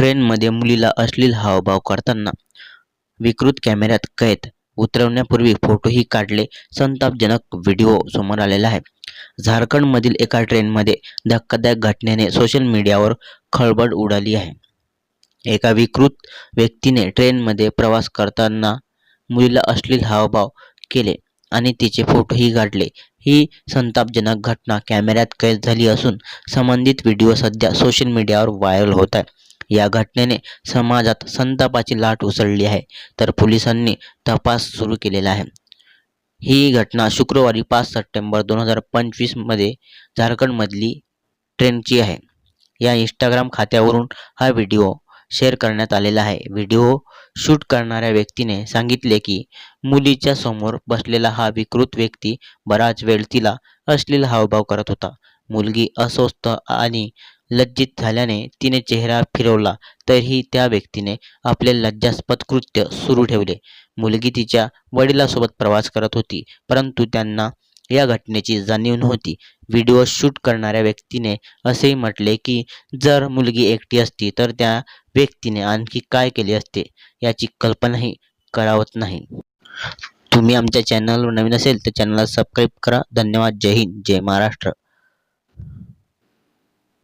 ट्रेनमध्ये मुलीला अश्लील हावभाव करताना विकृत कॅमेऱ्यात कैद उतरवण्यापूर्वी फोटोही काढले. संतापजनक व्हिडिओ समोर आलेला आहे. झारखंडमधील एका ट्रेनमध्ये धक्कादायक घटनेने सोशल मीडियावर खळबळ उडाली आहे. एका विकृत व्यक्तीने ट्रेनमध्ये प्रवास करताना मुलीला अश्लील हावभाव केले आणि तिचे फोटोही काढले. ही संतापजनक घटना कॅमेऱ्यात कैद झाली असून संबंधित व्हिडिओ सध्या सोशल मीडियावर व्हायरल होत आहे. या घटनेने समाजात संतापाची लाट उसळली आहे. तर पोलिसांनी तपास सुरू केलेला आहे. ही घटना शुक्रवारी पाच सप्टेंबर दोन हजार पंचवीसमध्ये झारखंडमधली ट्रेनची आहे. या इंस्टाग्राम खात्यावरून हा व्हिडिओ शेअर करण्यात आलेला आहे. व्हिडिओ शूट करणाऱ्या व्यक्तीने सांगितले की मुलीच्या समोर बसलेला हा विकृत व्यक्ती बराच वेळ तिला अश्लील हावभाव करत होता. मुलगी अस्वस्थ आणि लज्जित झाल्याने तिने चेहरा फिरवला. तरीही त्या व्यक्तीने आपले लज्जास्पद कृत्य सुरू ठेवले. मुलगी तिच्या वडिलासोबत प्रवास करत होती परंतु त्यांना या घटनेची जाणीव नव्हती. व्हिडिओ शूट करणाऱ्या व्यक्तीने असेही म्हटले की जर मुलगी एकटी असती तर त्या व्यक्तीने आणखी काय केले असते याची कल्पनाही करावत नाही. तुम्ही आमच्या चॅनलवर नवीन असेल तर चॅनलला सबस्क्राईब करा. धन्यवाद. जय हिंद. जय महाराष्ट्र.